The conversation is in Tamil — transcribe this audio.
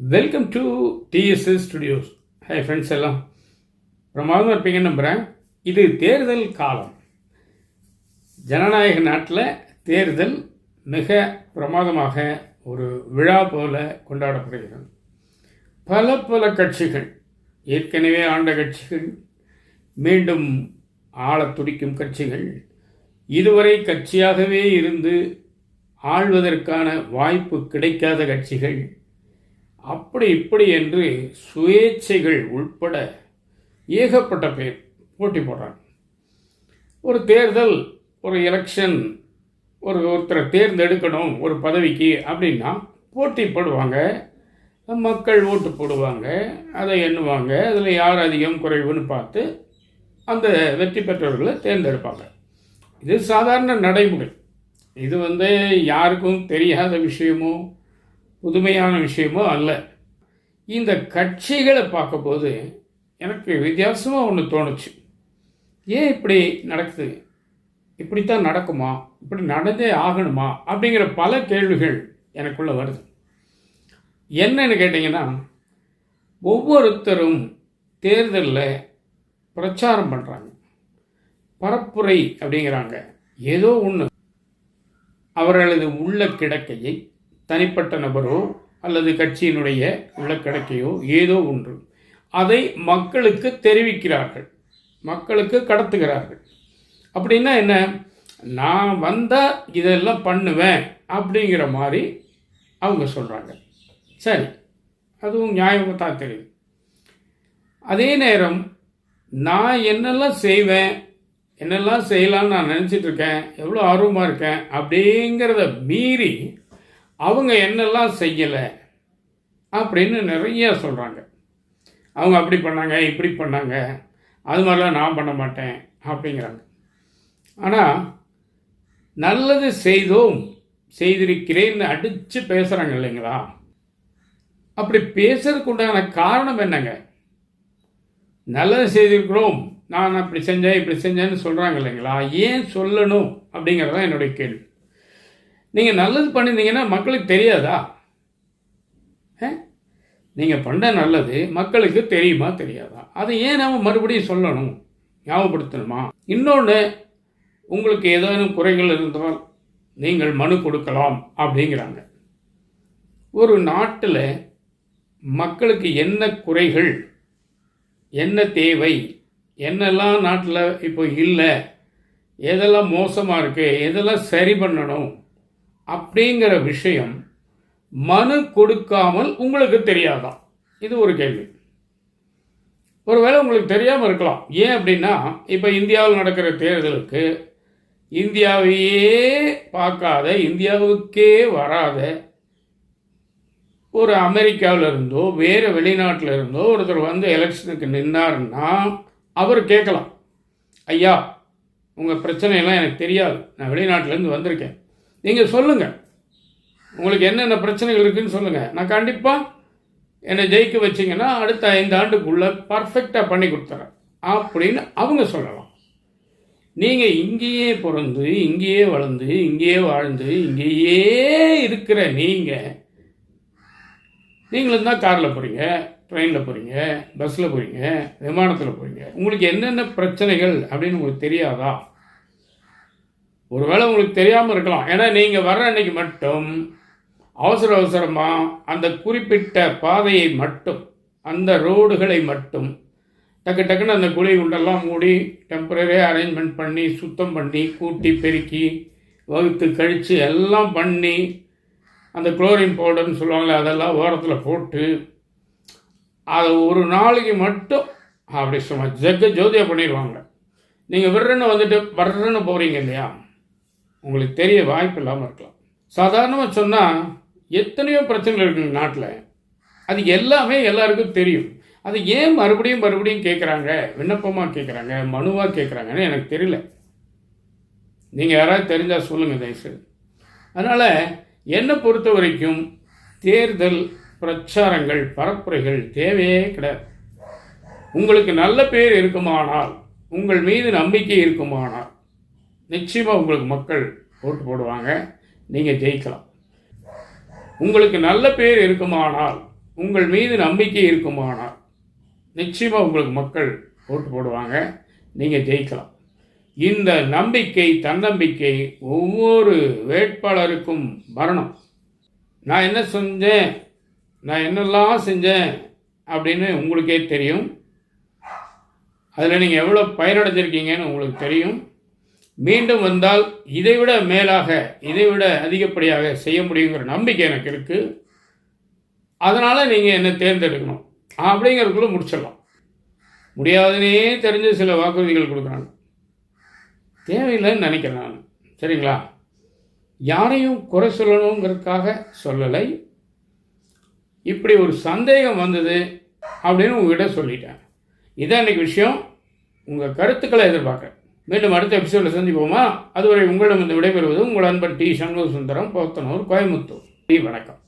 Welcome to DSS studios hi friends எல்லாம். பிரமாதமாக இருப்பீங்கன்னு நம்புகிறேன் இது தேர்தல் காலம். ஜனநாயக நாட்டில் தேர்தல் மிக பிரமாதமாக ஒரு விழா போல கொண்டாடப்படுகிறது. பல பல கட்சிகள் ஏற்கனவே ஆண்ட கட்சிகள் மீண்டும் ஆள துடிக்கும் கட்சிகள் இதுவரை கட்சியாகவே இருந்து ஆள்வதற்கான வாய்ப்பு கிடைக்காத கட்சிகள் அப்படி இப்படி என்று சுயேட்சைகள் உட்பட ஏகப்பட்ட பேர் போட்டி போடுறாங்க. ஒரு தேர்தல் ஒரு எலெக்ஷன் ஒரு ஒருத்தரை தேர்ந்தெடுக்கணும் ஒரு பதவிக்கு அப்படின்னா போட்டி போடுவாங்க. மக்கள் ஓட்டு போடுவாங்க அதை எண்ணுவாங்க. அதில் யார் அதிகம் குறைவுன்னு பார்த்து அந்த வெற்றி பெற்றவர்களை தேர்ந்தெடுப்பாங்க. இது சாதாரண நடைமுறை. இது வந்து யாருக்கும் தெரியாத விஷயமோ புதுமையான விஷயமோ அல்ல. இந்த கட்சிகளை பார்க்கும்போது எனக்கு வித்தியாசமாக ஒன்று தோணுச்சு. ஏன் இப்படி நடக்குது? இப்படித்தான் நடக்குமா? இப்படி நடந்தே ஆகணுமா? அப்படிங்கிற பல கேள்விகள் எனக்குள்ளே வருது. என்னன்னு கேட்டிங்கன்னா ஒவ்வொருத்தரும் தேர்தலில் பிரச்சாரம் பண்ணுறாங்க பரப்புரை அப்படிங்கிறாங்க. ஏதோ ஒன்று அவர்களது உள்ள கிடக்கையை தனிப்பட்ட நபரோ அல்லது கட்சியினுடைய உள்ள ஏதோ ஒன்று. அதை மக்களுக்கு தெரிவிக்கிறார்கள். மக்களுக்கு கடத்துகிறார்கள். அப்படின்னா என்ன? நான் வந்தால் இதெல்லாம் பண்ணுவேன் அப்படிங்கிற மாதிரி அவங்க சொல்கிறாங்க சரி. அதுவும் நியாயமாக தான் தெரியுது. அதே நேரம் நான் என்னெல்லாம் செய்வேன் என்னெல்லாம் செய்யலான்னு நான் நினச்சிட்டு இருக்கேன் எவ்வளோ ஆர்வமாக இருக்கேன் அப்படிங்கிறத மீறி அவங்க என்னெல்லாம் செய்யலை அப்படின்னு நிறைய சொல்கிறாங்க அவங்க அப்படி பண்ணாங்க இப்படி பண்ணாங்க அது மாதிரிலாம் நான் பண்ண மாட்டேன் அப்படிங்கிறாங்க. ஆனால் நல்லது செய்தோம் செய்திருக்கிறேன்னு அடித்து பேசுகிறாங்க இல்லைங்களா? அப்படி பேசுறதுக்கு உண்டான காரணம் என்னங்க? நல்லது செய்திருக்கிறோம் நான் அப்படி செஞ்சேன் இப்படி செஞ்சேன்னு சொல்கிறாங்க இல்லைங்களா? ஏன் சொல்லணும் அப்படிங்கிறது தான் என்னுடைய கேள்வி. நீங்கள் நல்லது பண்ணியிருந்தீங்கன்னா மக்களுக்கு தெரியாதா? நீங்கள் பண்ண நல்லது மக்களுக்கு தெரியுமா தெரியாதா? அதை ஏன் நாம் மறுபடியும் சொல்லணும்? ஞாபகப்படுத்தணுமா? இன்னொன்று உங்களுக்கு ஏதேனும் குறைகள் இருந்தால் நீங்கள் மனு கொடுக்கலாம் அப்படிங்கிறாங்க. ஒரு நாட்டில் மக்களுக்கு என்ன குறைகள் என்ன தேவை என்னெல்லாம் நாட்டில் இப்போ இல்லை எதெல்லாம் மோசமாக இருக்குது எதெல்லாம் சரி பண்ணணும் அப்படிங்கிற விஷயம் மனு கொடுக்காமல் உங்களுக்கு தெரியாதான் இது ஒரு கேள்வி. ஒருவேளை உங்களுக்கு தெரியாமல் இருக்கலாம். ஏன் அப்படின்னா இப்போ இந்தியாவில் நடக்கிற தேர்தலுக்கு இந்தியாவையே பார்க்காத இந்தியாவுக்கே வராத ஒரு அமெரிக்காவில் இருந்தோ வேறு வெளிநாட்டில் இருந்தோ ஒருத்தர் வந்து எலெக்ஷனுக்கு நின்னாருன்னா அவர் கேட்கலாம். ஐயா உங்கள் பிரச்சனையெல்லாம் எனக்கு தெரியாது. நான் வெளிநாட்டிலேருந்து வந்திருக்கேன். நீங்கள் சொல்லுங்கள் உங்களுக்கு என்னென்ன பிரச்சனைகள் இருக்குன்னு சொல்லுங்கள் நான் கண்டிப்பாக என்னை ஜெயிக்க வச்சிங்கன்னா அடுத்த ஐந்து ஆண்டுக்குள்ளே பர்ஃபெக்டாக பண்ணி கொடுத்துறேன். அப்படின்னு அவங்க சொல்லலாம். நீங்கள் இங்கேயே பிறந்து இங்கேயே வளர்ந்து இங்கேயே வாழ்ந்து இங்கேயே இருக்கிற நீங்கள் நீங்களும் தான் காரில் போகிறீங்க ட்ரெயினில் போகிறீங்க பஸ்ஸில் போகிறீங்க விமானத்தில் போகிறீங்க உங்களுக்கு என்னென்ன பிரச்சனைகள் அப்படின்னு உங்களுக்கு தெரியாதா? ஒருவேளை உங்களுக்கு தெரியாமல் இருக்கலாம். ஏன்னா நீங்கள் வர்ற அன்னைக்கு மட்டும் அவசர அவசரமாக அந்த குறிப்பிட்ட பாதையை மட்டும் அந்த ரோடுகளை மட்டும் டக்கு டக்குன்னு அந்த குழி குண்டெல்லாம் மூடி டெம்பரரி அரேஞ்ச்மெண்ட் பண்ணி சுத்தம் பண்ணி கூட்டி பெருக்கி வகுத்து கழித்து எல்லாம் பண்ணி அந்த குளோரின் பவுடர்னு சொல்லுவாங்களே அதெல்லாம் ஓரத்தில் போட்டு அதை ஒரு நாளைக்கு மட்டும் அப்படி சும்மா ஜெக ஜோதியாக பண்ணிடுவாங்க. நீங்கள் விடுறன்னு வந்துட்டு வர்றன்னு போகிறீங்க இல்லையா? உங்களுக்கு தெரிய வாய்ப்பு இல்லாமல் இருக்கலாம். சாதாரணமாக சொன்னால் எத்தனையோ பிரச்சனைகள் இருக்குது நாட்டில். அது எல்லாமே எல்லாருக்கும் தெரியும். அது ஏன் மறுபடியும் மறுபடியும் கேட்குறாங்க விண்ணப்பமாக கேட்குறாங்க மனுவாக கேட்குறாங்கன்னு எனக்கு தெரியல. நீங்கள் யாராவது தெரிஞ்சால் சொல்லுங்கள் தயவுசெய்து. அதனால் என்னை பொறுத்த வரைக்கும் தேர்தல் பிரச்சாரங்கள் பரப்புரைகள் தேவையே கிடையாது. உங்களுக்கு நல்ல பேர் இருக்குமானால் உங்கள் மீது நம்பிக்கை இருக்குமானால் நிச்சயமாக உங்களுக்கு மக்கள் ஓட்டு போடுவாங்க. நீங்கள் ஜெயிக்கலாம். உங்களுக்கு நல்ல பேர் இருக்குமானால் உங்கள் மீது நம்பிக்கை இருக்குமானால் நிச்சயமாக உங்களுக்கு மக்கள் ஓட்டு போடுவாங்க. நீங்கள் ஜெயிக்கலாம். இந்த நம்பிக்கை தன்னம்பிக்கை ஒவ்வொரு வேட்பாளருக்கும் வரணும். நான் என்ன செஞ்சேன்? நான் என்னெல்லாம் செஞ்சேன்? அப்படின்னு உங்களுக்கே தெரியும். அதில் நீங்கள் எவ்வளோ பயனடைஞ்சிருக்கீங்கன்னு உங்களுக்கு தெரியும். மீண்டும் வந்தால் இதைவிட மேலாக இதைவிட அதிகப்படியாக செய்ய முடியுங்கிற நம்பிக்கை எனக்கு இருக்குது அதனால் நீங்கள் என்னை தேர்ந்தெடுக்கணும். அப்படிங்கிறதுக்குள்ளே முடிச்சிடலாம். முடியாதுன்னே தெரிஞ்ச சில வாக்குறுதிகள் கொடுக்குறாங்க. தேவையில்லைன்னு நினைக்கிறேன் நான். சரிங்களா? யாரையும் குறை சொல்லணுங்கிறதுக்காக சொல்லலை. இப்படி ஒரு சந்தேகம் வந்தது அப்படின்னு உங்ககிட்ட சொல்லிட்டேன். இதான் இன்னைக்கு விஷயம். உங்கள் கருத்துக்களை எதிர்பார்க்குறேன். மீண்டும் அடுத்த எபிசோடில் சந்திப்போமா? அதுவரை உங்களிடம் விடைபெறுவது உங்கள் அன்பன் டி சண்முக சுந்தரம் போத்தனூர் கோயம்புத்தூர். டி வணக்கம்.